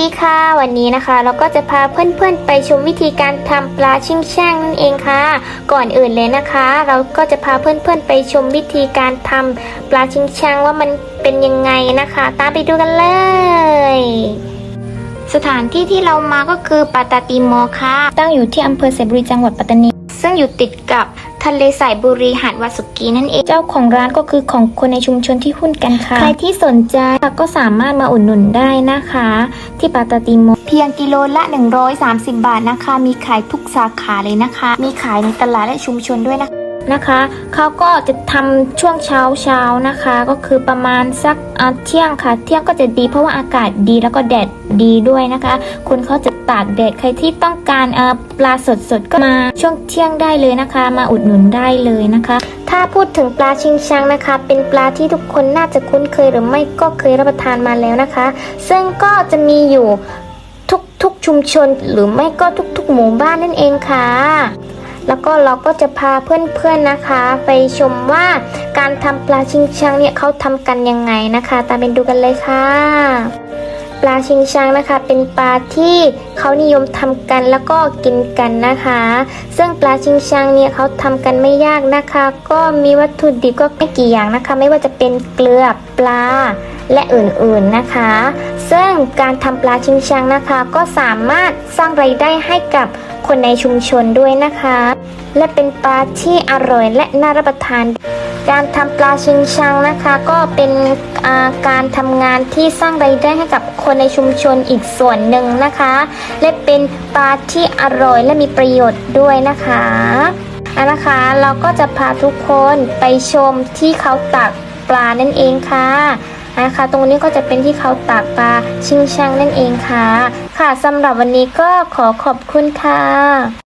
ดีค่ะ วันนี้นะคะ เราก็จะพาเพื่อนๆ ไปชมวิธีการทำปลาชิงช่างนั่นเองค่ะ ก่อนอื่นเลยนะคะ เราก็จะพาเพื่อนๆ ไปชมวิธีการทำปลาชิงช่างว่ามันเป็นยังไงนะคะ ตามไปดูกันเลย สถานที่ที่เรามาก็คือปาตาติโมค่ะ ตั้งอยู่ที่อำเภอเสบุรีจังหวัดปัตตานี อยู่ติดกับทะเลสายบุรีหาดวาสุกีนั่นเอง เจ้าของร้านก็คือของคนในชุมชนที่หุ้นกันค่ะ ใครที่สนใจก็สามารถมาอุดหนุนได้นะคะ ที่ปาตาติโมเพียงกิโลละ 130 บาทนะคะ มีขายทุกสาขาเลยนะคะ มีขายในตลาดและชุมชนด้วยนะคะ นะคะเขาก็จะทำช่วงเช้าเช้านะคะ ก็คือประมาณสักเที่ยงค่ะ เที่ยงก็จะดีเพราะว่าอากาศดีแล้วก็แดดดีด้วยนะคะ คนเขาจะตากแดดใครที่ต้องการปลาสดๆก็มาช่วงเที่ยงได้เลยนะคะ มาอุดหนุนได้เลยนะคะ ถ้าพูดถึงปลาชิงชังนะคะ เป็นปลาที่ทุกคนน่าจะคุ้นเคยหรือไม่ก็เคยรับประทานมาแล้วนะคะ ซึ่งก็จะมีอยู่ทุกๆชุมชนหรือไม่ก็ทุกๆหมู่บ้านนั่นเองค่ะ แล้วก็เราก็จะพาเพื่อนๆนะคะ ไปชมว่าการทำปลาชิงชังเนี่ยเขาทำกันยังไงนะคะ ตามไปดูกันเลยค่ะปลาชิงชังนะคะเป็นปลาที่เขานิยมทำกันแล้วก็กินกันนะคะ ซึ่งปลาชิงชังเนี่ยเขาทำกันไม่ยากนะคะ ก็มีวัตถุดิบก็ไม่กี่อย่างนะคะ ไม่ว่าจะเป็นเกลือปลาและอื่นๆนะคะ ซึ่งการทำปลาชิงชังนะคะ ก็สามารถสร้างไรายได้ให้กับ คนในชุมชนด้วยนะคะ และเป็นปลาที่อร่อยและน่ารับประทาน การทำปลาชิงชังนะคะ ก็เป็นาการทำงานที่สร้างรายได้ให้กับคนในชุมชนอีกส่วนหนึ่งนะคะ และเป็นปลาที่อร่อยและมีประโยชน์ด้วยนะคะอันนะคะเราก็จะพาทุกคนไปชมที่เขาตักปลานั่นเองค่ะ นะคะ ตรงนี้ก็จะเป็นที่เขาตักปลาชิงชังนั่นเองค่ะ ค่ะสำหรับวันนี้ก็ขอขอบคุณค่ะ